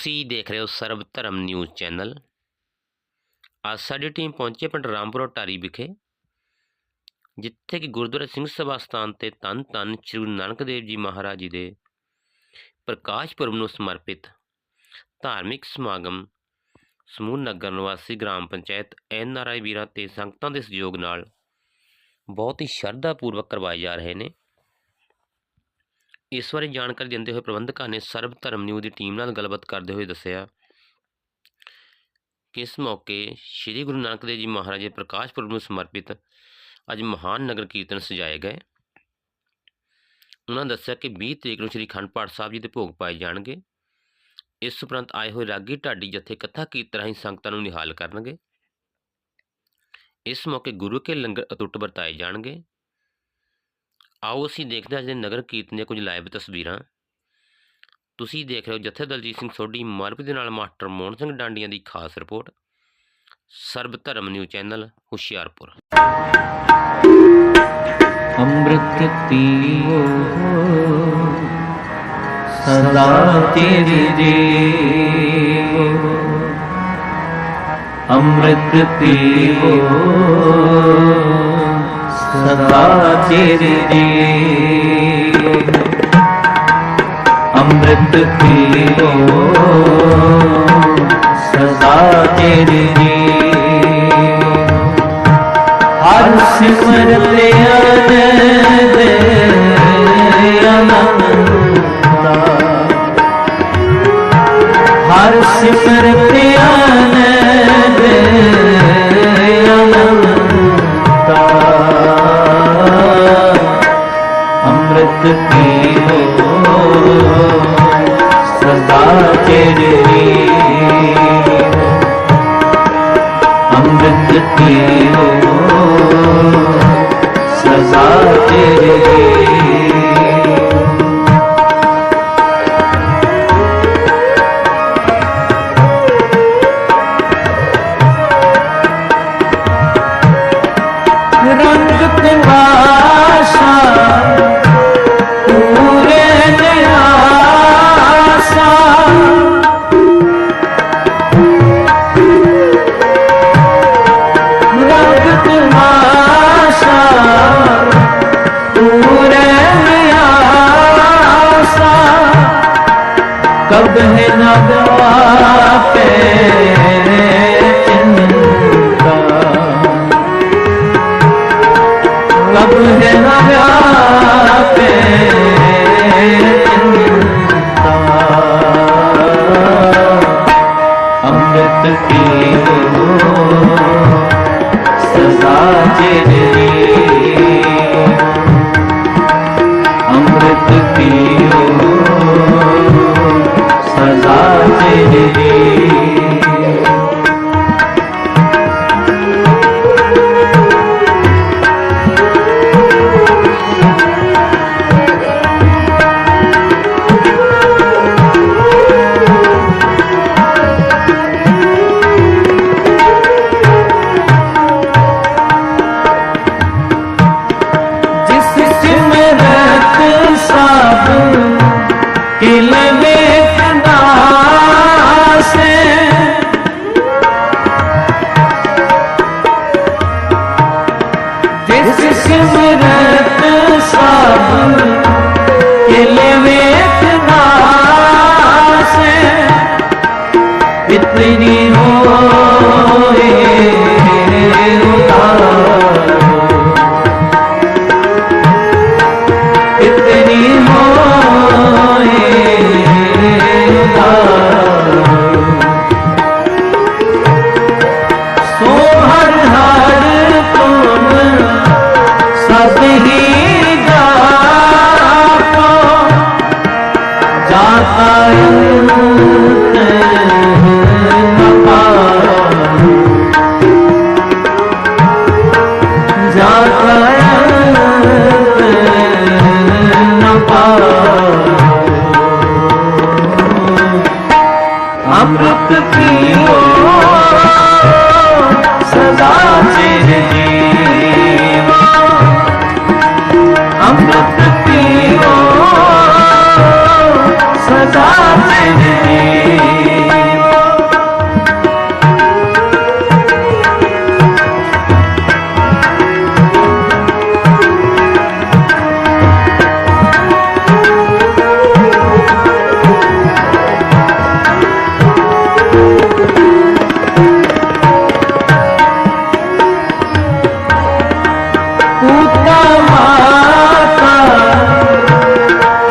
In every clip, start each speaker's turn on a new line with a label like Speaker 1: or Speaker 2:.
Speaker 1: ਤੁਸੀਂ ਦੇਖ ਰਹੇ ਹੋ ਸਰਬ ਧਰਮ ਨਿਊਜ਼ ਚੈਨਲ। ਅੱਜ ਸਾਡੀ ਟੀਮ ਪਹੁੰਚੀ ਪਿੰਡ ਰਾਮਪੁਰ ਟਾਰੀ ਵਿਖੇ, ਜਿੱਥੇ ਕਿ ਗੁਰਦੁਆਰਾ ਸਿੰਘ ਸਭਾ ਸਥਾਨ ਤੇ ਧੰਨ ਧੰਨ ਸ੍ਰੀ ਗੁਰੂ ਨਾਨਕ ਦੇਵ ਜੀ ਮਹਾਰਾਜ ਜੀ ਦੇ ਪ੍ਰਕਾਸ਼ ਪੁਰਬ ਨੂੰ ਸਮਰਪਿਤ ਧਾਰਮਿਕ ਸਮਾਗਮ ਸਮੂਹ ਨਗਰ ਨਿਵਾਸੀ ਗ੍ਰਾਮ ਪੰਚਾਇਤ ਐਨ ਆਰ ਆਈ ਵੀਰਾਂ ਤੇ ਸੰਗਤਾਂ ਦੇ ਸਹਿਯੋਗ ਨਾਲ ਬਹੁਤ ਹੀ ਸ਼ਰਧਾ ਪੂਰਵਕ ਕਰਵਾਏ ਜਾ ਰਹੇ ਨੇ। ਇਸ ਬਾਰੇ ਜਾਣਕਾਰੀ ਦਿੰਦੇ ਹੋਏ ਪ੍ਰਬੰਧਕਾਂ ਨੇ ਸਰਬ ਧਰਮ ਨਿਊਜ਼ ਦੀ ਟੀਮ ਨਾਲ ਗੱਲਬਾਤ ਕਰਦੇ ਹੋਏ ਦੱਸਿਆ ਕਿ ਇਸ ਮੌਕੇ ਸ੍ਰੀ ਗੁਰੂ ਨਾਨਕ ਦੇਵ ਜੀ ਮਹਾਰਾਜ ਦੇ ਪ੍ਰਕਾਸ਼ ਪੁਰਬ ਨੂੰ ਸਮਰਪਿਤ ਅੱਜ ਮਹਾਨ ਨਗਰ ਕੀਰਤਨ ਸਜਾਏ ਗਏ। ਉਹਨਾਂ ਦੱਸਿਆ ਕਿ 20 ਤਰੀਕ ਨੂੰ ਸ੍ਰੀ ਅਖੰਡ ਪਾਠ ਸਾਹਿਬ ਜੀ ਦੇ ਭੋਗ ਪਾਏ ਜਾਣਗੇ। ਇਸ ਉਪਰੰਤ ਆਏ ਹੋਏ ਰਾਗੀ ਢਾਡੀ ਜਥੇ ਕਥਾ ਕੀਰਤਨ ਰਾਹੀਂ ਸੰਗਤਾਂ ਨੂੰ ਨਿਹਾਲ ਕਰਨਗੇ। ਇਸ ਮੌਕੇ ਗੁਰੂ ਕੇ ਲੰਗਰ ਅਟੁੱਟ ਵਰਤਾਏ ਜਾਣਗੇ। ਆਓ ਅਸੀਂ ਦੇਖਦੇ ਹਾਂ ਅੱਜ ਦੇ ਨਗਰ ਕੀਰਤਨ ਦੀਆਂ ਕੁਝ ਲਾਈਵ ਤਸਵੀਰਾਂ। ਤੁਸੀਂ ਦੇਖ ਰਹੇ ਹੋ ਜਥੇ ਦਲਜੀਤ ਸਿੰਘ ਸੋਢੀ ਮਾਰਪੀ ਦੇ ਨਾਲ ਮਾਸਟਰ ਮੋਹਨ ਸਿੰਘ ਡਾਂਡੀਆਂ ਦੀ ਖਾਸ ਰਿਪੋਰਟ। ਸਰਬ ਧਰਮ ਨਿਊ ਚੈਨਲ, ਹੁਸ਼ਿਆਰਪੁਰ।
Speaker 2: ਅੰਮ੍ਰਿਤ ਪੀਓ, ਸਦਾ ਤੇਰੇ ਜੀਵੋ ਅੰਮ੍ਰਿਤ ਪੀਓ ਸਦਾ ਤੇਰੇ ਅੰਮ੍ਰਿਤ ਪੀਓ ਸਦਾ ਤੇਰੇ ਜੀਵੋ ਹਰ ਸਿਮਰਤ ਆਨੰਦ ਅਨੰਤਾ ਹਰ ਸਿਮਰਤ ਅੰਮ੍ਰਿਤ ਪੀਓ ਸਦਾ ਚਿਰਵੀ ਅੰਮ੍ਰਿਤ ਪੀਓ ਸਦਾ ਤੇਰੇ ਰੰਗ ਤਵਾਸ਼ਾ ਪੀਓ ਸਦਾ
Speaker 3: 灵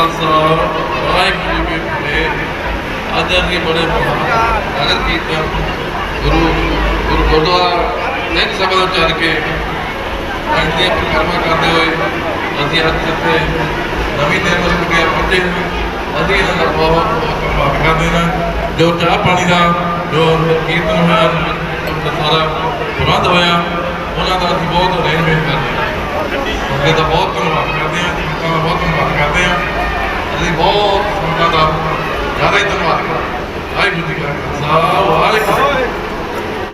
Speaker 3: ਖਾਲਸਾ, ਵਾਹਿਗੁਰੂ ਜੀ ਕੀ ਫਤਿਹ। ਅੱਜ ਅਸੀਂ ਬੜੇ ਮਹਾਨ ਨਗਰ ਕੀਰਤਨ ਗੁਰੂ ਗੁਰੂ ਗੁਰਦੁਆਰਾ ਸਿੰਘ ਸਭਾ ਤੋਂ ਚੱਲ ਕੇ ਅੱਜ ਦੀਆਂ ਪਰਿਕਰਮਾ ਕਰਦੇ ਹੋਏ ਅਸੀਂ ਅੱਜ ਇੱਥੇ ਨਵੀਂ ਨਿਰਮਲ ਕੁਟਿਆ ਪਹੁੰਚੇ ਹਾਂ। ਅਸੀਂ ਇਹਨਾਂ ਦਾ ਬਹੁਤ ਬਹੁਤ ਧੰਨਵਾਦ ਕਰਦੇ ਹਾਂ। ਜੋ ਚਾਹ ਪਾਣੀ ਦਾ, ਜੋ ਕੀਰਤਨ ਹੋਇਆ ਸਾਰਾ ਪ੍ਰਬੰਧ ਹੋਇਆ, ਉਹਨਾਂ ਦਾ ਅਸੀਂ ਬਹੁਤ ਅਰੇਂਜਮੈਂਟ ਕਰਦੇ ਹਾਂ। ਅੱਗੇ ਦਾ ਬਹੁਤ ਧੰਨਵਾਦ ਕਰਦੇ ਹਾਂ। ਬਹੁਤ ਧੰਨਵਾਦ ರಿವಾಲ್ವ್ ಸಂವಾದ ಯಾರೈತಲ್ವಾ ಹಾಯ್ ಮುದಿಕ ಸಾವ್ ಹಾಯ್